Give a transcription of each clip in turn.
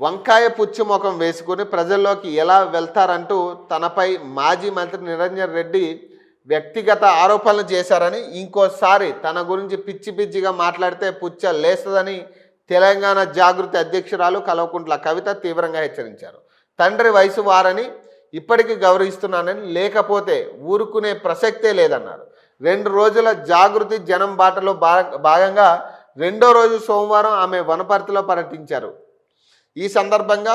వంకాయ పుచ్చిముఖం వేసుకుని ప్రజల్లోకి ఎలా వెళ్తారంటూ తనపై మాజీ మంత్రి నిరంజన్ రెడ్డి వ్యక్తిగత ఆరోపణలు చేశారని ఇంకోసారి తన గురించి పిచ్చి పిచ్చిగా మాట్లాడితే పుచ్చ లేస్తదని తెలంగాణ జాగృతి అధ్యక్షురాలు కల్వకుంట్ల కవిత తీవ్రంగా హెచ్చరించారు. తండ్రి వయసు వారని ఇప్పటికీ గౌరవిస్తున్నానని లేకపోతే ఊరుకునే ప్రసక్తే లేదన్నారు. రెండు రోజుల జాగృతి జనం బాటలో భాగంగా రెండో రోజు సోమవారం ఆమె వనపర్తిలో పర్యటించారు. ఈ సందర్భంగా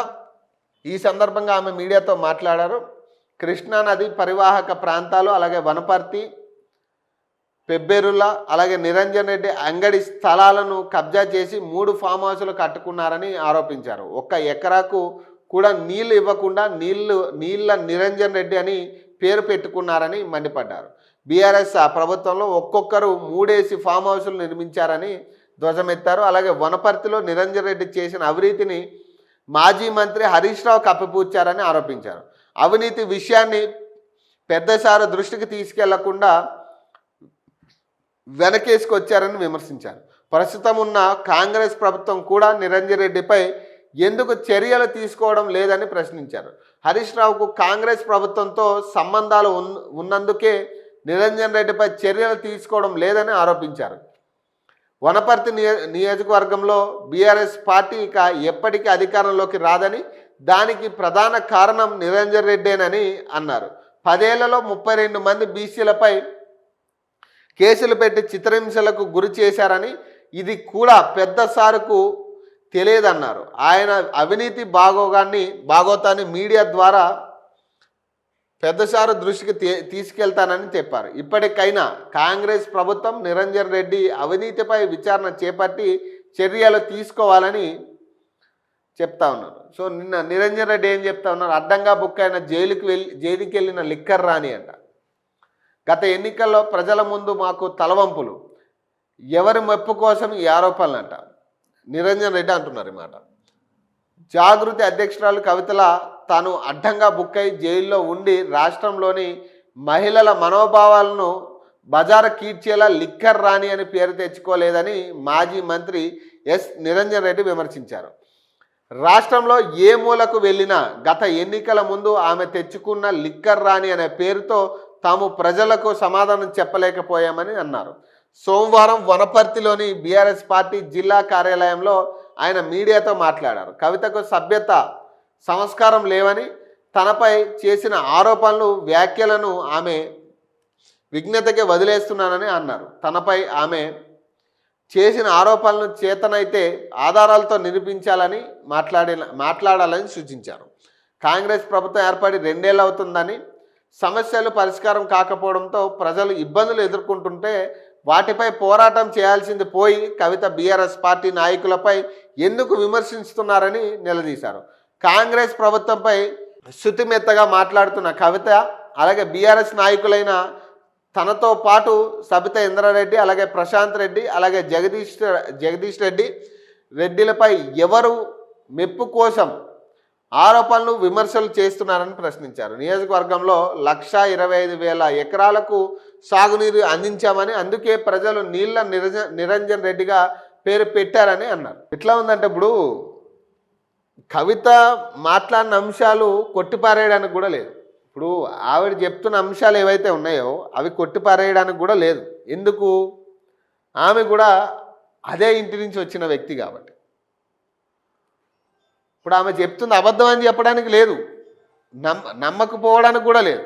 ఈ సందర్భంగా ఆమె మీడియాతో మాట్లాడారు. కృష్ణా నది పరివాహక ప్రాంతాలు అలాగే వనపర్తి పెబ్బెరుల అలాగే నిరంజన్ రెడ్డి అంగడి స్థలాలను కబ్జా చేసి మూడు ఫామ్ హౌస్లు కట్టుకున్నారని ఆరోపించారు. ఒక్క ఎకరాకు కూడా నీళ్ళు ఇవ్వకుండా నీళ్ళు నీళ్ళ నిరంజన్ రెడ్డి అని పేరు పెట్టుకున్నారని మండిపడ్డారు. బీఆర్ఎస్ ప్రభుత్వంలో ఒక్కొక్కరు మూడేసి ఫామ్ హౌస్లు నిర్మించారని ధ్వజమెత్తారు. అలాగే వనపర్తిలో నిరంజన్ రెడ్డి చేసిన అవినీతిని మాజీ మంత్రి హరీష్ రావు కప్పిపూచారని ఆరోపించారు. అవినీతి విషయాన్ని పెద్దసారి దృష్టికి తీసుకెళ్ళకుండా వెనకేసుకొచ్చారని విమర్శించారు. ప్రస్తుతం ఉన్న కాంగ్రెస్ ప్రభుత్వం కూడా నిరంజన్ రెడ్డిపై ఎందుకు చర్యలు తీసుకోవడం లేదని ప్రశ్నించారు. హరీష్ రావుకు కాంగ్రెస్ ప్రభుత్వంతో సంబంధాలు ఉన్- ఉన్నందుకే నిరంజన్ రెడ్డిపై చర్యలు తీసుకోవడం లేదని ఆరోపించారు. వనపర్తి నియో నియోజకవర్గంలో బీఆర్ఎస్ పార్టీ ఇక ఎప్పటికీ అధికారంలోకి రాదని దానికి ప్రధాన కారణం నిరంజన్ రెడ్డేనని అన్నారు. పదేళ్ళలో ముప్పై రెండు మంది బీసీలపై కేసులు పెట్టి చిత్రహింసలకు గురి చేశారని ఇది కూడా పెద్ద సారుకు తెలియదన్నారు. ఆయన అవినీతి బాగోగాన్ని బాగోతాన్ని మీడియా ద్వారా పెద్దసారు దృష్టికి తీ- తీసుకెళ్తానని చెప్పారు. ఇప్పటికైనా కాంగ్రెస్ ప్రభుత్వం నిరంజన్ రెడ్డి అవినీతిపై విచారణ చేపట్టి చర్యలు తీసుకోవాలని చెప్తా ఉన్నారు. సో నిన్న నిరంజన్ రెడ్డి ఏం చెప్తా ఉన్నారు? అడ్డంగా బుక్ అయిన జైలుకి వెళ్ళి జైలుకి వెళ్ళిన లిక్కర్ రాని అంట. గత ఎన్నికల్లో ప్రజల ముందు మాకు తలవంపులు. ఎవరి మెప్పు కోసం ఈ ఆరోపణలు అంట నిరంజన్ రెడ్డి అంటున్నారు ఈ మాట. జాగృతి అధ్యక్షురాలు కవితల తాను అడ్డంగా బుక్ అయి జైల్లో ఉండి రాష్ట్రంలోని మహిళల మనోభావాలను బజారు కీడ్చేలా లిక్కర్ రాణి అని పేరు తెచ్చుకోలేదని మాజీ మంత్రి ఎస్. నిరంజన్ రెడ్డి విమర్శించారు. రాష్ట్రంలో ఏ మూలకు వెళ్ళినా గత ఎన్నికల ముందు ఆమె తెచ్చుకున్న లిక్కర్ రాణి అనే పేరుతో తాము ప్రజలకు సమాధానం చెప్పలేకపోయామని అన్నారు. సోమవారం వనపర్తిలోని బీఆర్ఎస్ పార్టీ జిల్లా కార్యాలయంలో ఆయన మీడియాతో మాట్లాడారు. కవితకు సభ్యత సంస్కారం లేవని తనపై చేసిన ఆరోపణలు వ్యాఖ్యలను ఆమె విఘ్నతకే వదిలేస్తున్నానని అన్నారు. తనపై ఆమె చేసిన ఆరోపణలను చేతనైతే ఆధారాలతో నిరూపించాలని మాట్లాడే మాట్లాడాలని సూచించారు. కాంగ్రెస్ ప్రభుత్వం ఏర్పడి రెండేళ్ళు అవుతుందని సమస్యలు పరిష్కారం కాకపోవడంతో ప్రజలు ఇబ్బందులు ఎదుర్కొంటుంటే వాటిపై పోరాటం చేయాల్సింది పోయి కవిత బీఆర్ఎస్ పార్టీ నాయకులపై ఎందుకు విమర్శిస్తున్నారని నిలదీశారు. కాంగ్రెస్ ప్రభుత్వంపై శుతిమెత్తగా మాట్లాడుతున్న కవిత అలాగే బీఆర్ఎస్ నాయకులైన తనతో పాటు సబిత ఇంద్రారెడ్డి అలాగే ప్రశాంత్ రెడ్డి అలాగే జగదీష్ జగదీష్ రెడ్డి రెడ్డిలపై ఎవరు మెప్పు కోసం ఆరోపణలు విమర్శలు చేస్తున్నారని ప్రశ్నించారు. నియోజకవర్గంలో లక్ష ఇరవై ఐదు వేల ఎకరాలకు సాగునీరు అందించామని అందుకే ప్రజలు నీళ్ళ నిరంజ నిరంజన్ రెడ్డిగా పేరు పెట్టారని అన్నారు. ఎట్లా ఉందంటే ఇప్పుడు కవిత మాట్లాడిన అంశాలు కొట్టిపారేయడానికి కూడా లేదు. ఇప్పుడు ఆవిడ చెప్తున్న అంశాలు ఏవైతే ఉన్నాయో అవి కొట్టిపారేయడానికి కూడా లేదు. ఎందుకు? ఆమె కూడా అదే ఇంటి నుంచి వచ్చిన వ్యక్తి కాబట్టి. ఇప్పుడు ఆమె చెప్తుంది అబద్ధం అని చెప్పడానికి లేదు. నమ్మ నమ్మకపోవడానికి కూడా లేదు.